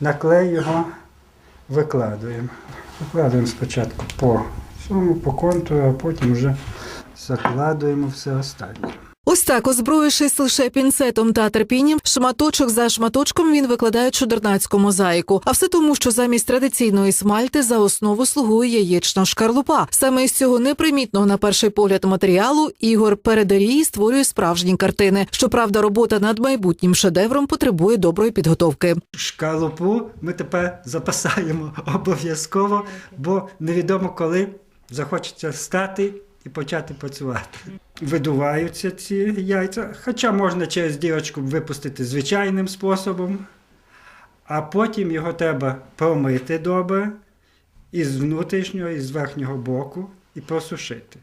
на клей його викладуємо. Викладуємо спочатку по цьому, по контуру, а потім вже закладуємо все останнє. Так, озброївшись лише пінцетом та терпінням, шматочок за шматочком він викладає чудернацьку мозаїку. А все тому, що замість традиційної смальти за основу слугує яєчна шкарлупа. Саме із цього непримітного на перший погляд матеріалу Ігор Передарій створює справжні картини. Щоправда, робота над майбутнім шедевром потребує доброї підготовки. Шкалупу ми тепер запасаємо обов'язково, бо невідомо коли захочеться стати і почати працювати. Видуваються ці яйця, хоча можна через дірочку випустити звичайним способом, а потім його треба промити добре із внутрішнього, і з верхнього боку і просушити.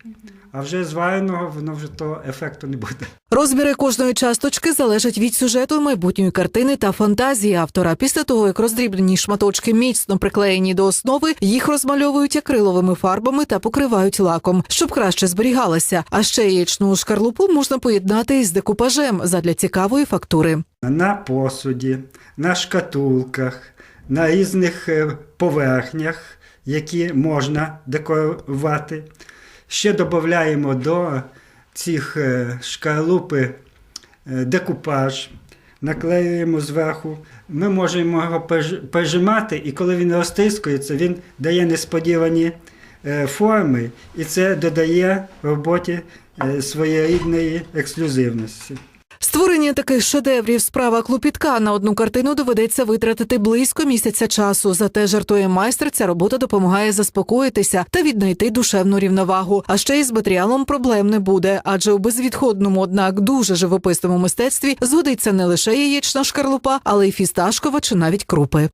А вже звареного воно вже того ефекту не буде. Розміри кожної часточки залежать від сюжету майбутньої картини та фантазії автора. Після того, як роздрібнені шматочки міцно приклеєні до основи, їх розмальовують акриловими фарбами та покривають лаком, щоб краще зберігалася. А ще яєчну шкарлупу можна поєднати із декупажем задля цікавої фактури. на посуді, на шкатулках, на різних е, поверхнях, які можна декорувати. Ще додаємо до цих е, шкарлупи е, декупаж, наклеюємо зверху. Ми можемо його пережимати, і коли він розтискується, він дає несподівані форми, і це додає роботі своєрідної ексклюзивності. Створення таких шедеврів справа клопітка на одну картину доведеться витратити близько місяця часу. Зате жартує майстер. Ця робота допомагає заспокоїтися та віднайти душевну рівновагу. А ще й з матеріалом проблем не буде, адже у безвідходному, однак дуже живописному мистецтві згодиться не лише яєчна шкарлупа, але й фісташкова чи навіть крупи.